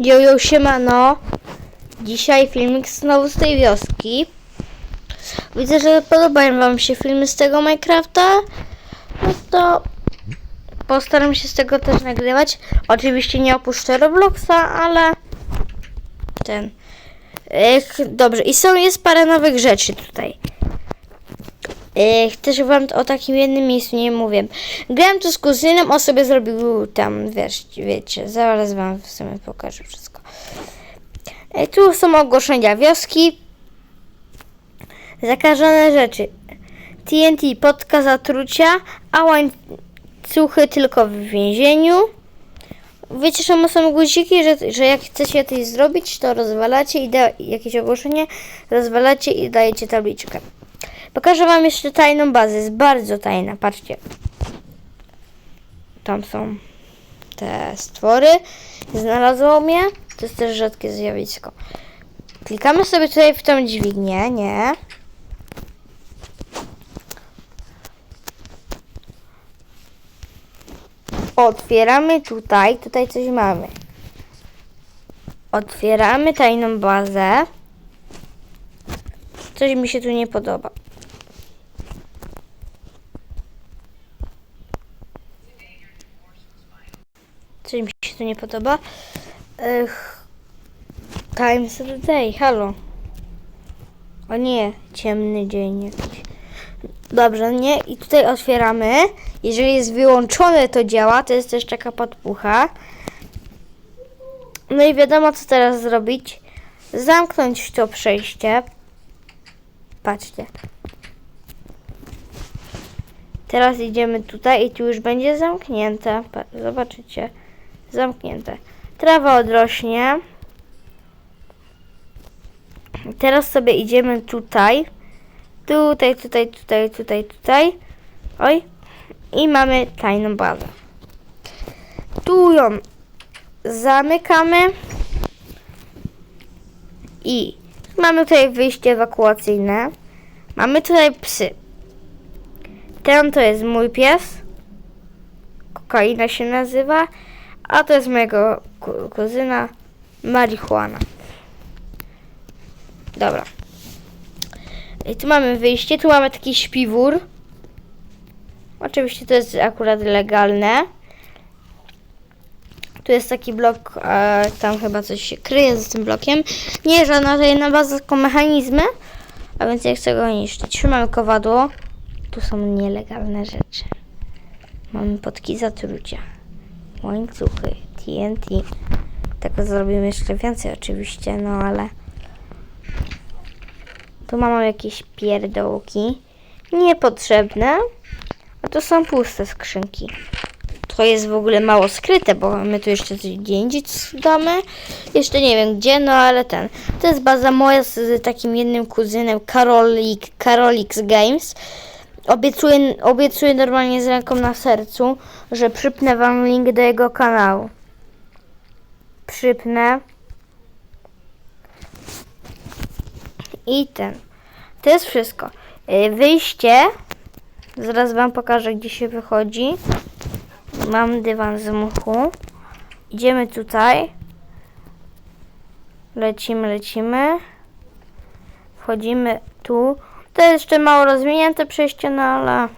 Jojo, siemano. Dzisiaj filmik znowu z tej wioski. Widzę, że podobają wam się filmy z tego Minecrafta. No to postaram się z tego też nagrywać. Oczywiście nie opuszczę Robloxa, ale ten. Ech, dobrze, i są jest parę nowych rzeczy tutaj. Ech, też wam o takim jednym miejscu nie mówię. Grałem tu z kuzynem, on sobie zrobił tam, wiesz, wiecie, zaraz wam w sumie pokażę wszystko. E, tu są ogłoszenia wioski. Zakażone rzeczy. TNT, podka zatrucia, a łańcuchy tylko w więzieniu. Wiecie, czemu są guziki, że, że jak chcecie coś zrobić, to rozwalacie i da jakieś ogłoszenie, rozwalacie i dajecie tabliczkę. Pokażę wam jeszcze tajną bazę, jest bardzo tajna, patrzcie. Tam są te stwory, znalazło mnie, to jest też rzadkie zjawisko. Klikamy sobie tutaj w tą dźwignię, nie? Otwieramy tutaj, tutaj coś mamy. Otwieramy tajną bazę. Coś mi się tu nie podoba. Nie podoba. Ech, Times of the day, halo. O nie, ciemny dzień jakiś. Dobrze, nie? I tutaj otwieramy. Jeżeli jest wyłączone, to działa. To jest też taka podpucha. No i wiadomo, co teraz zrobić. Zamknąć to przejście. Patrzcie. Teraz idziemy tutaj i tu już będzie zamknięte. Zobaczycie. Zamknięte. Trawa odrośnie. Teraz sobie idziemy tutaj. Tutaj, tutaj, tutaj, tutaj, tutaj. Oj. I mamy tajną bazę. Tu ją zamykamy. I mamy tutaj wyjście ewakuacyjne. Mamy tutaj psy. Ten to jest mój pies. Kokaina się nazywa. A to jest mojego ku- kuzyna. Marihuana. Dobra. I tu mamy wyjście. Tu mamy taki śpiwór. Oczywiście to jest akurat legalne. Tu jest taki blok, e, tam chyba coś się kryje z tym blokiem. Nie żadna tajna baza, tylko mechanizmy. A więc ja chcę go niszczyć. Trzymamy kowadło. Tu są nielegalne rzeczy. Mamy potki zatrucia. Łańcuchy. TNT. Tego zrobimy jeszcze więcej oczywiście, no ale... Tu mamy jakieś pierdołki. Niepotrzebne. A to są puste skrzynki. To jest w ogóle mało skryte, bo my tu jeszcze coś gdzie indziej damy. Jeszcze nie wiem gdzie, no ale ten. To jest baza moja z, takim jednym kuzynem, Karolik, Karolix Games. Obiecuję, obiecuję normalnie z ręką na sercu, że przypnę wam link do jego kanału. Przypnę. I ten. To jest wszystko. Y, Wyjście. Zaraz wam pokażę, gdzie się wychodzi. Mam dywan z muchu. Idziemy tutaj. Lecimy, lecimy. Wchodzimy tu. To jest jeszcze mało rozwinięte przejście, no ale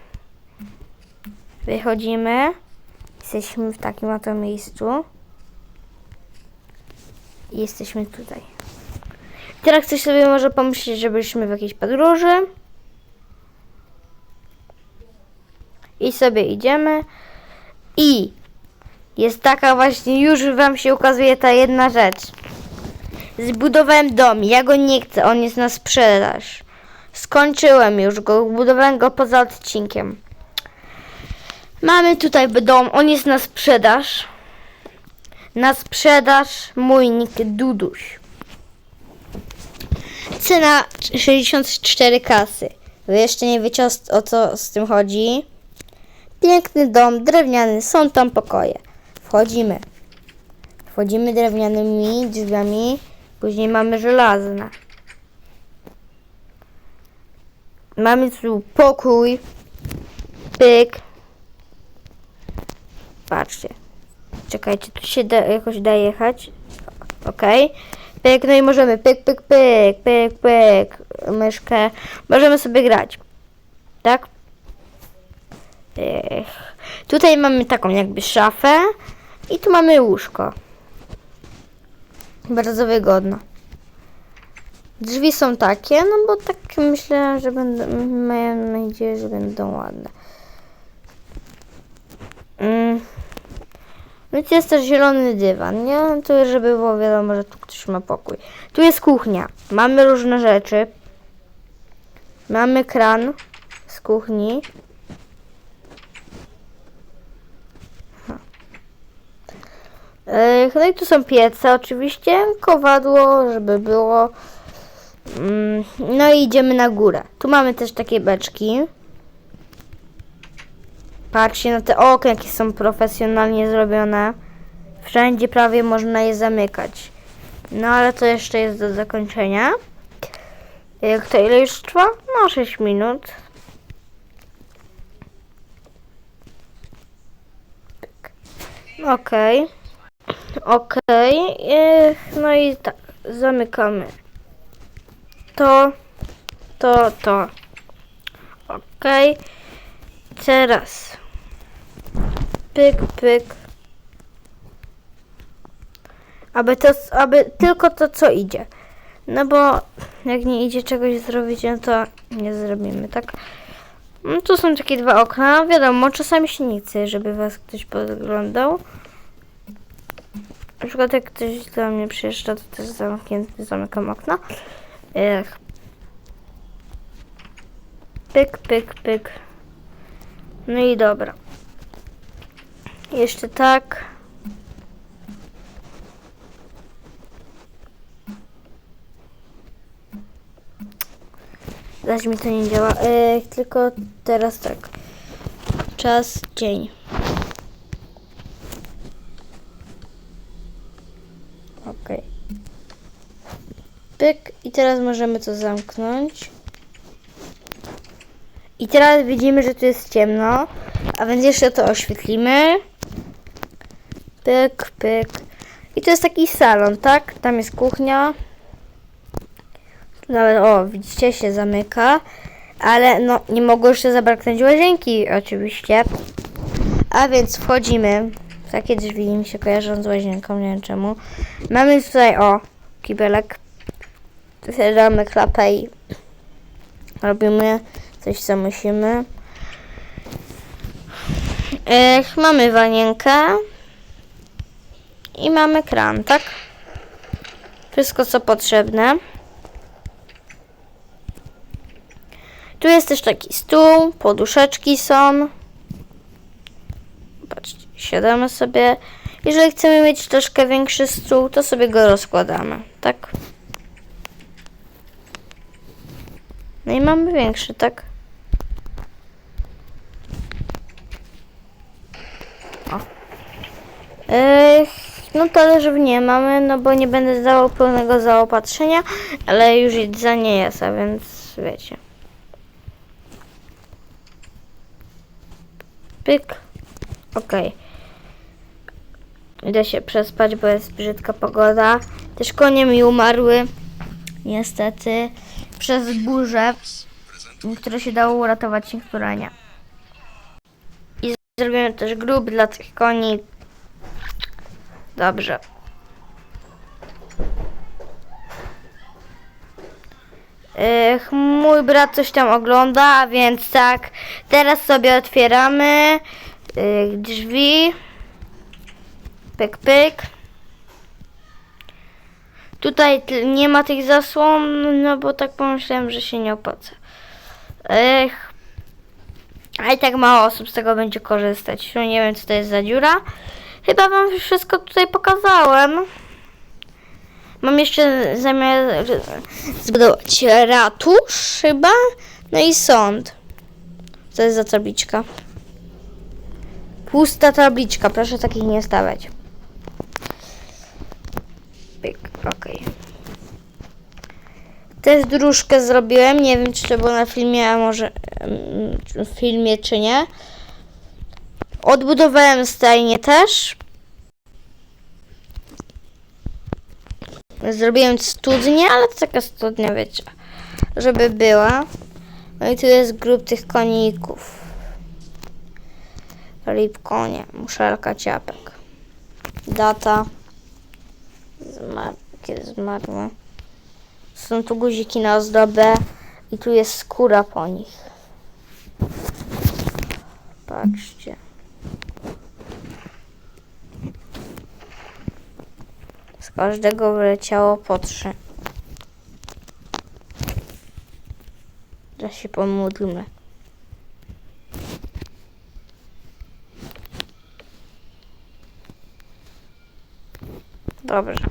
wychodzimy. Jesteśmy w takim oto miejscu. I jesteśmy tutaj. Teraz ktoś sobie może pomyśleć, że byliśmy w jakiejś podróży. I sobie idziemy. I jest taka właśnie, już wam się ukazuje ta jedna rzecz. Zbudowałem dom, ja go nie chcę, on jest na sprzedaż. Skończyłem już go, budowałem go poza odcinkiem. Mamy tutaj dom, on jest na sprzedaż. Na sprzedaż mój nick Duduś. Cena 64 kasy. Wy jeszcze nie wiecie o, co z tym chodzi. Piękny dom, drewniany, są tam pokoje. Wchodzimy. Wchodzimy drewnianymi drzwiami, później mamy żelazne. Mamy tu pokój, pyk. Patrzcie. Czekajcie, tu się da, jakoś da jechać. Okej. Pyk, no i możemy pyk, pyk, pyk, pyk, pyk, myszkę. Możemy sobie grać. Tak? Ech. Tutaj mamy taką jakby szafę i tu mamy łóżko. Bardzo wygodno. Drzwi są takie, no bo tak myślę, że będą, mam nadzieję, że będą ładne. Mm. Więc jest też zielony dywan, nie? Tu żeby było wiadomo, że tu ktoś ma pokój. Tu jest kuchnia. Mamy różne rzeczy. Mamy kran z kuchni. No i tu są piece oczywiście, kowadło, żeby było. Mm, No i idziemy na górę. Tu mamy też takie beczki. Patrzcie na te okna, jakie są profesjonalnie zrobione. Wszędzie prawie można je zamykać. No ale to jeszcze jest do zakończenia. Jak to ile już trwa? No 6 minut. Pyk. Okej. Okej. Ech, No i tak. Zamykamy. To. To, to. Okej. Teraz. Pyk, pyk. Aby to, aby tylko to, co idzie. No bo jak nie idzie czegoś zrobić, no to nie zrobimy, tak? No tu są takie dwa okna. Wiadomo, czasami się nie chce, żeby was ktoś podglądał. Na przykład jak ktoś do mnie przyjeżdża, to też zamknięty, zamykam okno. Ech. Pyk, pyk, pyk. No i dobra. Jeszcze tak. Zaś mi to nie działa. E, tylko teraz tak. Czas, dzień. Okej. Pyk. I teraz możemy to zamknąć. I teraz widzimy, że tu jest ciemno, a więc jeszcze to oświetlimy. Pyk, pyk. I to jest taki salon, tak? Tam jest kuchnia. Nawet, o, widzicie, się zamyka. Ale no, nie mogło jeszcze zabraknąć łazienki, oczywiście. A więc wchodzimy. Takie drzwi mi się kojarzą z łazienką, nie wiem czemu. Mamy tutaj, o, kibelek. Damy klapę i robimy coś, co musimy. Ech, mamy wanienkę. I mamy kran, tak? Wszystko, co potrzebne. Tu jest też taki stół, poduszeczki są. Patrzcie, siadamy sobie. Jeżeli chcemy mieć troszkę większy stół, to sobie go rozkładamy, tak? No i mamy większy, tak? O. Ech, no talerzów nie mamy, no bo nie będę zdawał pełnego zaopatrzenia, ale już jedzenie jest, a więc wiecie. Pyk. Okej. Idę się przespać, bo jest brzydka pogoda. Też konie mi umarły. Niestety. Przez burzę. Niektóre się dało uratować, niektóre nie. I zrobimy też grób dla tych koni. Dobrze. Ech, mój brat coś tam ogląda, więc tak, teraz sobie otwieramy ych, drzwi. Pyk, pyk. Tutaj nie ma tych zasłon, no bo tak pomyślałem, że się nie opłaca. Ech. A i tak mało osób z tego będzie korzystać. No nie wiem, co to jest za dziura. Chyba wam wszystko tutaj pokazałem. Mam jeszcze zamiar zbudować ratusz chyba, no i sąd. Co jest za tabliczka? Pusta tabliczka, proszę takich nie stawiać. Pyk, okej. Też dróżkę zrobiłem, nie wiem czy to było na filmie, a może mm, w filmie czy nie. Odbudowałem stajnię też. Zrobiłem studnię, ale to taka studnia, wiecie, żeby była. No i tu jest grup tych koników. Lip konie, muszelka ciapek. Data. Zmar kiedy zmarły. Są tu guziki na ozdobę i tu jest skóra po nich. Patrzcie. Z każdego wyleciało po trzy. Teraz się pomódlmy. Dobrze.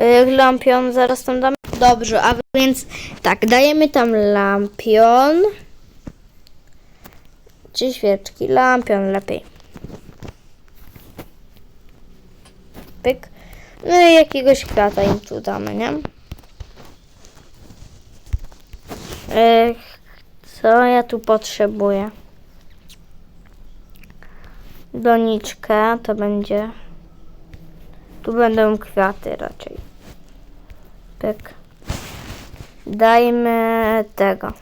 Y, Lampion zaraz tam damy. Dobrze, a więc tak, dajemy tam lampion. Czy świeczki? Lampion lepiej. Pyk. No i jakiegoś kwiata im tu damy, nie? Ech, co ja tu potrzebuję? Doniczkę to będzie. Tu będą kwiaty raczej. Pyk. Dajmy tego.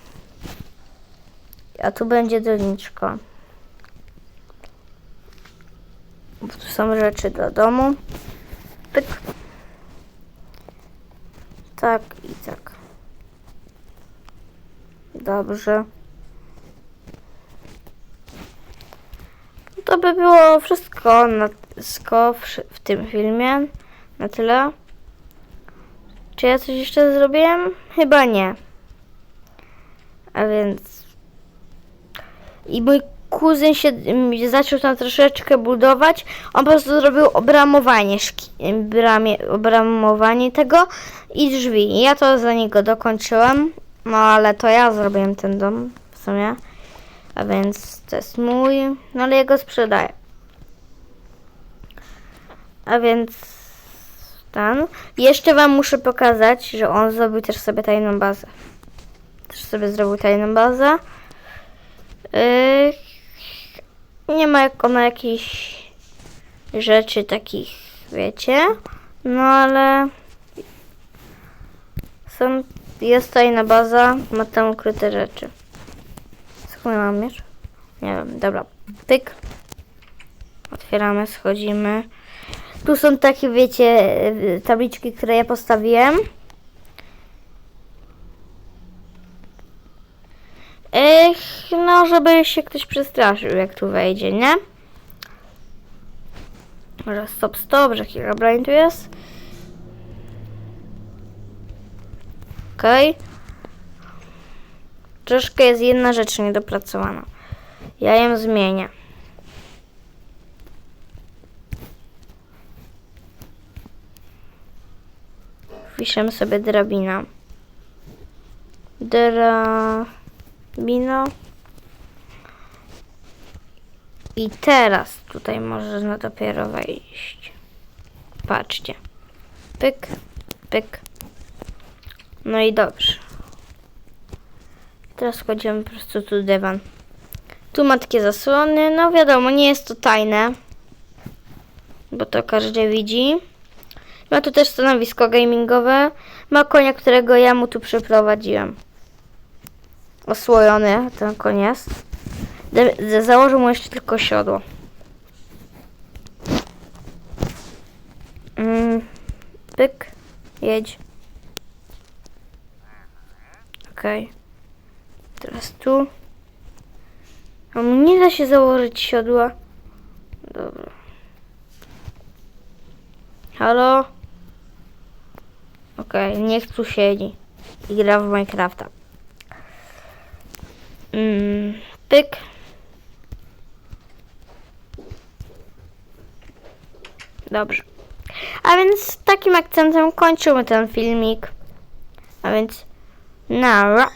A tu będzie doniczka. Bo tu są rzeczy do domu. Pyk. Tak i tak. Dobrze. To by było wszystko na, w, tym filmie. Na tyle. Czy ja coś jeszcze zrobiłem? Chyba nie. A więc. I mój kuzyn się zaczął tam troszeczkę budować. On po prostu zrobił obramowanie, bramie, obramowanie tego i drzwi. Ja to za niego dokończyłem. No ale to ja zrobiłem ten dom w sumie. A więc to jest mój. No ale ja go sprzedaję. A więc ten. Jeszcze wam muszę pokazać, że on zrobił też sobie tajną bazę. Też sobie zrobił tajną bazę. Yy, nie ma jako na jakichś rzeczy takich, wiecie. No ale są, jest tajna baza, ma tam ukryte rzeczy. My mam już? Nie wiem, dobra. Pyk. Otwieramy, schodzimy. Tu są takie, wiecie, y, tabliczki, które ja postawiłem. Ech, no, żeby się ktoś przestraszył, jak tu wejdzie, nie? Może stop, stop, że Herobrine tu jest. Okej. Okay. Troszkę jest jedna rzecz niedopracowana. Ja ją zmienię. Wpiszemy sobie drabina. Drabina. I teraz tutaj można dopiero wejść. Patrzcie. Pyk, pyk. No i dobrze. Teraz wchodzimy po prostu tu dywan. Tu ma takie zasłony. No wiadomo, nie jest to tajne. Bo to każdy widzi. Ma tu też stanowisko gamingowe. Ma konia, którego ja mu tu przeprowadziłem. Osłojony ten. De- założył mu jeszcze tylko siodło. Mm, pyk. Jedź. Okej. Okay. Teraz tu. A mu nie da się założyć siodła. Dobra. Halo? Okej, okay, niech tu siedzi. I gra w Minecrafta. Mm, pyk. Dobrze. A więc takim akcentem kończymy ten filmik. A więc nara.